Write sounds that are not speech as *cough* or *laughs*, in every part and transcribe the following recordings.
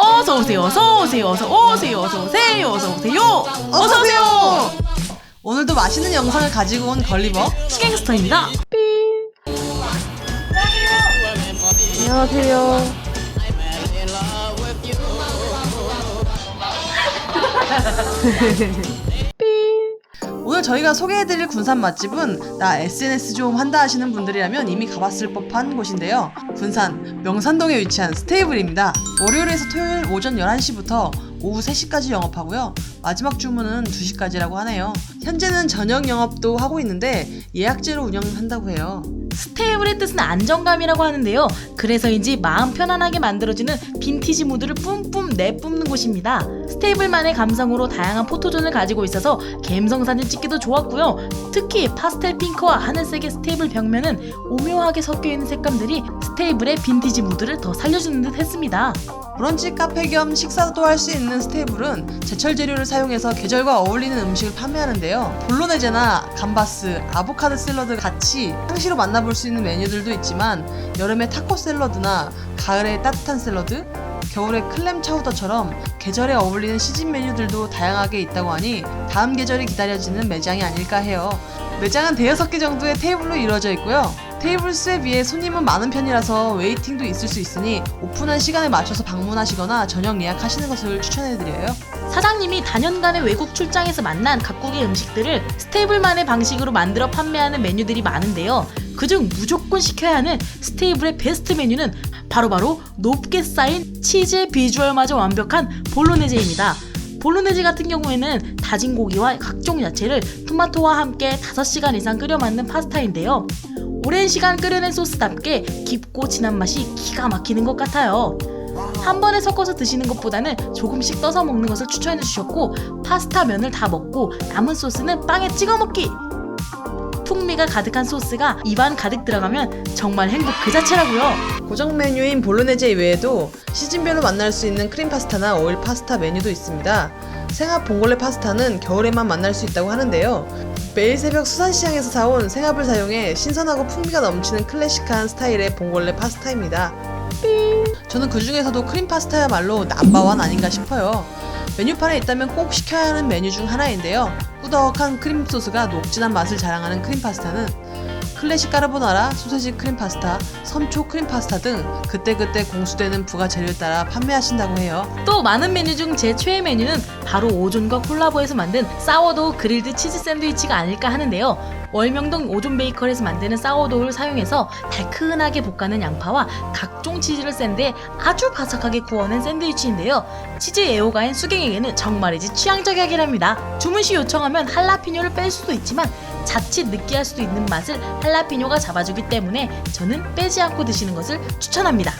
어서 오세요. 어서 오세요. 어서 오세요. 어서 오세요. 어서 오세요. 어서 오세요. 오늘도 맛있는 영상을 가지고 온 걸리버 시갱스터입니다. 안녕하세요. *laughs* 오늘 저희가 소개해드릴 군산 맛집은 나 SNS 좀 한다 하시는 분들이라면 이미 가봤을 법한 곳인데요. 군산 명산동에 위치한 스테이블입니다. 월요일에서 토요일 오전 11시부터 오후 3시까지 영업하고요. 마지막 주문은 2시까지라고 하네요. 현재는 저녁 영업도 하고 있는데 예약제로 운영한다고 해요 스테이블의 뜻은 안정감이라고 하는데요. 그래서인지 마음 편안하게 만들어주는 빈티지 무드를 뿜뿜 내뿜는 곳입니다. 스테이블만의 감성으로 다양한 포토존을 가지고 있어서 감성 사진 찍기도 좋았고요. 특히 파스텔 핑크와 하늘색의 스테이블 벽면은 오묘하게 섞여 있는 색감들이 스테이블의 빈티지 무드를 더 살려주는 듯 했습니다. 브런치 카페 겸 식사도 할 수 있는 스테이블은 제철 재료를 사용해서 계절과 어울리는 음식을 판매하는데요. 볼로네제나 감바스, 아보카도 샐러드 같이 상시로 만나 볼 수 있는 메뉴들도 있지만 여름에 타코 샐러드나 가을에 따뜻한 샐러드, 겨울에 클램 차우더처럼 계절에 어울리는 시즌 메뉴들도 다양하게 있다고 하니 다음 계절이 기다려지는 매장이 아닐까 해요. 매장은 대여섯 개 정도의 테이블로 이루어져 있고요. 테이블 수에 비해 손님은 많은 편이라서 웨이팅도 있을 수 있으니 오픈한 시간에 맞춰서 방문하시거나 저녁 예약하시는 것을 추천해드려요. 사장님이 단연간의 외국 출장에서 만난 각국의 음식들을 스테이블만의 방식으로 만들어 판매하는 메뉴들이 많은데요. 그중 무조건 시켜야 하는 스테이블의 베스트 메뉴는 바로바로 높게 쌓인 치즈의 비주얼마저 완벽한 볼로네제입니다. 볼로네제 같은 경우에는 다진 고기와 각종 야채를 토마토와 함께 5시간 이상 끓여 만든 파스타인데요. 오랜 시간 끓여낸 소스답게 깊고 진한 맛이 기가 막히는 것 같아요. 한 번에 섞어서 드시는 것보다는 조금씩 떠서 먹는 것을 추천해 주셨고 파스타 면을 다 먹고 남은 소스는 빵에 찍어 먹기. 풍미가 가득한 소스가 입안 가득 들어가면 정말 행복 그 자체라고요. 고정 메뉴인 볼로네제 외에도 시즌별로 만날 수 있는 크림 파스타나 오일 파스타 메뉴도 있습니다. 생합 봉골레 파스타는 겨울에만 만날 수 있다고 하는데요. 매일 새벽 수산시장에서 사온 생합을 사용해 신선하고 풍미가 넘치는 클래식한 스타일의 봉골레 파스타입니다. 저는 그 중에서도 크림 파스타야말로 남바원 아닌가 싶어요. 메뉴판에 있다면 꼭 시켜야 하는 메뉴 중 하나인데요. 꾸덕한 크림 소스가 녹진한 맛을 자랑하는 크림 파스타는 클래식 까르보나라, 소세지 크림 파스타, 섬초 크림 파스타 등 그때그때 공수되는 부가 재료에 따라 판매하신다고 해요. 또 많은 메뉴 중 제 최애 메뉴는 바로 오존과 콜라보해서 만든 사워도우 그릴드 치즈 샌드위치가 아닐까 하는데요. 월명동 오존 베이커리에서 만드는 사워도우를 사용해서 달큰하게 볶아낸 양파와 각종 치즈를 샌드에 아주 바삭하게 구워낸 샌드위치인데요. 치즈 애호가인 수경에게는 정말이지 취향저격이랍니다. 주문 시 요청하면 할라피뇨를 뺄 수도 있지만 자칫 느끼할 수도 있는 맛을 할라피뇨가 잡아주기 때문에 저는 빼지 않고 드시는 것을 추천합니다.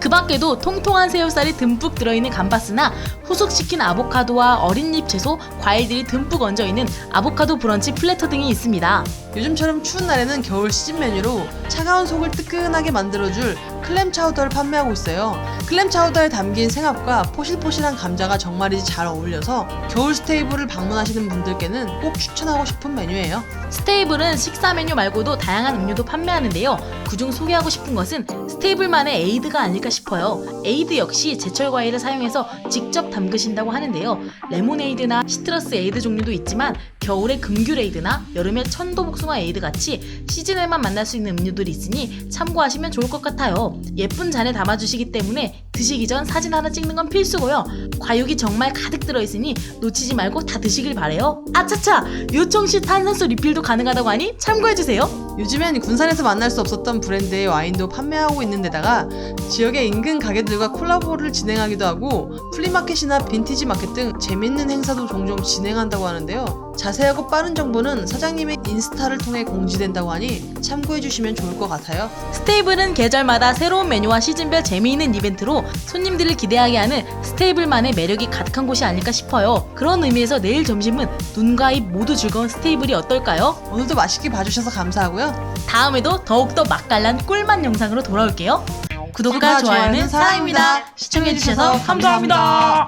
그 밖에도 통통한 새우살이 듬뿍 들어있는 감바스나 후숙시킨 아보카도와 어린 잎 채소, 과일들이 듬뿍 얹어있는 아보카도 브런치 플래터 등이 있습니다. 요즘처럼 추운 날에는 겨울 시즌 메뉴로 차가운 속을 뜨끈하게 만들어줄 클램 차우더를 판매하고 있어요. 클램 차우더에 담긴 생합과 포실포실한 감자가 정말이지 잘 어울려서 겨울 스테이블을 방문하시는 분들께는 꼭 추천하고 싶은 메뉴예요. 스테이블은 식사 메뉴 말고도 다양한 음료도 판매하는데요. 그중 소개하고 싶은 것은 스테이블만의 에이드가 아닐까 싶어요. 에이드 역시 제철 과일을 사용해서 직접 담그신다고 하는데요. 레모네이드나 시트러스 에이드 종류도 있지만 겨울에 금귤 에이드나 여름에 천도 복숭아 에이드 같이 시즌에만 만날 수 있는 음료들이 있으니 참고하시면 좋을 것 같아요. 예쁜 잔에 담아주시기 때문에 드시기 전 사진 하나 찍는 건 필수고요. 과육이 정말 가득 들어있으니 놓치지 말고 다 드시길 바래요. 아차차! 요청 시 탄산수 리필도 가능하다고 하니 참고해주세요. 요즘엔 군산에서 만날 수 없었던 브랜드의 와인도 판매하고 있는 데다가 지역의 인근 가게들과 콜라보를 진행하기도 하고 플리마켓이나 빈티지 마켓 등 재밌는 행사도 종종 진행한다고 하는데요. 자세하고 빠른 정보는 사장님의 인스타를 통해 공지된다고 하니 참고해 주시면 좋을 것 같아요. 스테이블은 계절마다 새로운 메뉴와 시즌별 재미있는 이벤트로 손님들을 기대하게 하는 스테이블만의 매력이 가득한 곳이 아닐까 싶어요. 그런 의미에서 내일 점심은 눈과 입 모두 즐거운 스테이블이 어떨까요? 오늘도 맛있게 봐주셔서 감사하고요. 다음에도 더욱더 맛깔난 꿀맛 영상으로 돌아올게요. 구독과 좋아요는. 사랑입니다. 시청해주셔서 감사합니다.